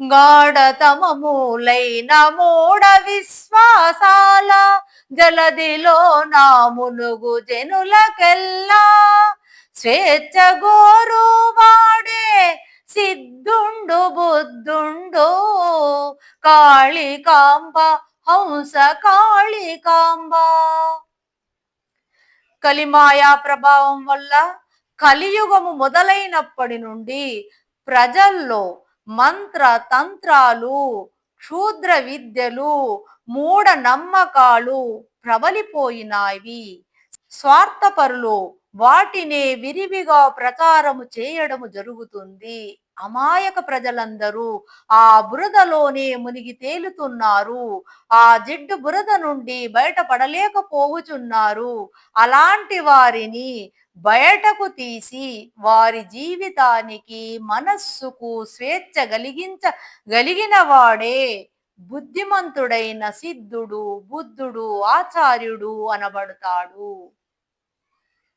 గాఢతమూలైన మూఢ విశ్వాసాల జలదిలో నా మునుగు జనులకెల్లా. స్వేచ్ఛ గోరు వాడే సిద్ధుండు బుద్ధుండు కాళికాంబ హంస కాళికాంబ కలిమాయా ప్రభావం వల్ల కలియుగము మొదలైనప్పటి నుండి ప్రజల్లో మంత్ర తంత్రాలు క్షూద్ర విద్యలు మూఢ నమ్మకాలు ప్రబలిపోయినాయి. స్వార్థపరులు వాటిని విరివిగా ప్రచారము చేయడము జరుగుతుంది. అమాయక ప్రజలందరూ ఆ బురదలోనే మునిగి తేలుతున్నారు. ఆ జిడ్డు బురద నుండి బయటపడలేకపోవుచున్నారు. అలాంటి వారిని బయటకు తీసి వారి జీవితానికి మనస్సుకు స్వేచ్ఛ కలిగించగలిగిన వాడే బుద్ధిమంతుడైన సిద్ధుడు బుద్ధుడు ఆచార్యుడు అనబడతాడు.